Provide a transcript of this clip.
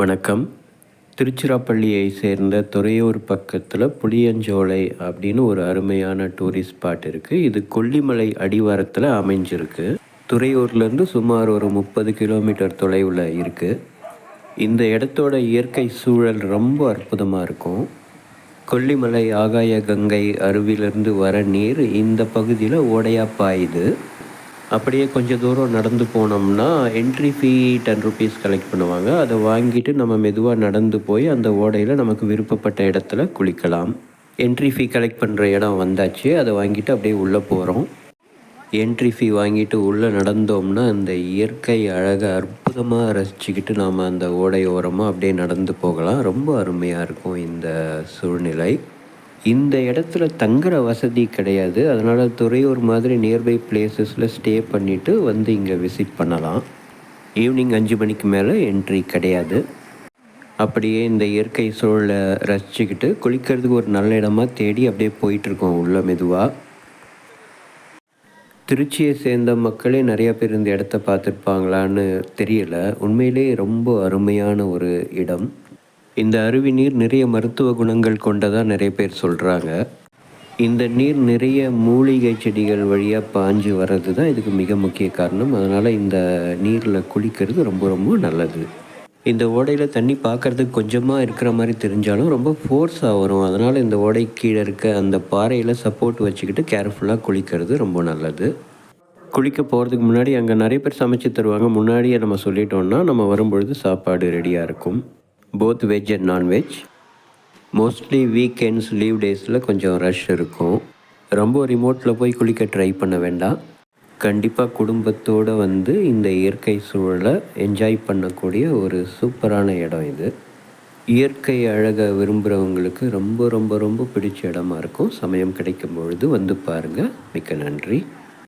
வணக்கம். திருச்சிராப்பள்ளியை சேர்ந்த துறையூர் பக்கத்தில் புளியஞ்சோலை அப்படின்னு ஒரு அருமையான டூரிஸ்ட் ஸ்பாட் இருக்குது இது கொல்லிமலை அடிவாரத்தில் அமைஞ்சிருக்கு. துறையூர்லேருந்து சுமார் ஒரு முப்பது கிலோமீட்டர் தொலைவில் இருக்குது இந்த இடத்தோட இயற்கை சூழல் ரொம்ப அற்புதமாக இருக்கும். கொல்லிமலை ஆகாய கங்கை அருவிலிருந்து வர நீர் இந்த பகுதியில் ஓடையாக பாயுது. அப்படியே கொஞ்சம் தூரம் நடந்து போனோம்னா entry fee ten rupees collect பண்ணுவாங்க. அதை வாங்கிட்டு நம்ம மெதுவாக நடந்து போய் அந்த ஓடையில் நமக்கு விருப்பப்பட்ட இடத்துல குளிக்கலாம். என்ட்ரி ஃபீ கலெக்ட் பண்ணுற இடம் வந்தாச்சு. அதை வாங்கிட்டு அப்படியே உள்ளே போகிறோம் என்ட்ரி ஃபீ வாங்கிட்டு உள்ளே நடந்தோம்னா அந்த இயற்கை அழகை அற்புதமாக ரசிச்சுக்கிட்டு நாம் அந்த ஓடை ஓரமாக அப்படியே நடந்து போகலாம். ரொம்ப அருமையாக இருக்கும் இந்த சூழ்நிலை. இந்த இடத்துல தங்குற வசதி கிடையாது. அதனால் துறையூர் மாதிரி நியர்பை பிளேசஸில் ஸ்டே பண்ணிவிட்டு வந்து இங்கே விசிட் பண்ணலாம். ஈவினிங் அஞ்சு மணிக்கு மேலே என்ட்ரி கிடையாது. அப்படியே இந்த இயற்கை சூழலை ரசிச்சுக்கிட்டு குளிக்கிறதுக்கு ஒரு நல்ல இடமா தேடி அப்படியே போயிட்டுருக்கோம் உள்ள மெதுவாக திருச்சியை சேர்ந்த மக்களே நிறையா பேர் இந்த இடத்த பார்த்துருப்பாங்களான்னு தெரியல. உண்மையிலே ரொம்ப அருமையான ஒரு இடம். இந்த அருவி நீர் நிறைய மருத்துவ குணங்கள் கொண்டதாக நிறைய பேர் சொல்கிறாங்க இந்த நீர் நிறைய மூலிகை செடிகள் வழியாக பாஞ்சு வர்றது தான் இதுக்கு மிக முக்கிய காரணம். அதனால் இந்த நீரில் குளிக்கிறது ரொம்ப ரொம்ப நல்லது. இந்த ஓடையில் தண்ணி பார்க்குறதுக்கு கொஞ்சமாக இருக்கிற மாதிரி தெரிஞ்சாலும் ரொம்ப ஃபோர்ஸாக வரும். அதனால் இந்த ஓடை கீழே இருக்க அந்த பாறையில் சப்போர்ட் வச்சுக்கிட்டு கேர்ஃபுல்லாக குளிக்கிறது ரொம்ப நல்லது. குளிக்க போகிறதுக்கு முன்னாடி அங்கே நிறைய பேர் சமைச்சு தருவாங்க. முன்னாடியே நம்ம சொல்லிட்டோம்னா நம்ம வரும்பொழுது சாப்பாடு ரெடியாக இருக்கும். Both veg and nonveg mostly weekends leave டேஸில் கொஞ்சம் ரஷ் இருக்கும். ரொம்ப ரிமோட்டில் போய் குளிக்க ட்ரை பண்ண வேண்டாம். கண்டிப்பாக குடும்பத்தோடு வந்து இந்த இயற்கை சூழலை என்ஜாய் பண்ணக்கூடிய ஒரு சூப்பரான இடம் இது. இயற்கை அழகை விரும்புகிறவங்களுக்கு ரொம்ப ரொம்ப ரொம்ப பிடிச்ச இடமா இருக்கும். சமயம் கிடைக்கும் பொழுது வந்து பாருங்கள் மிக்க நன்றி.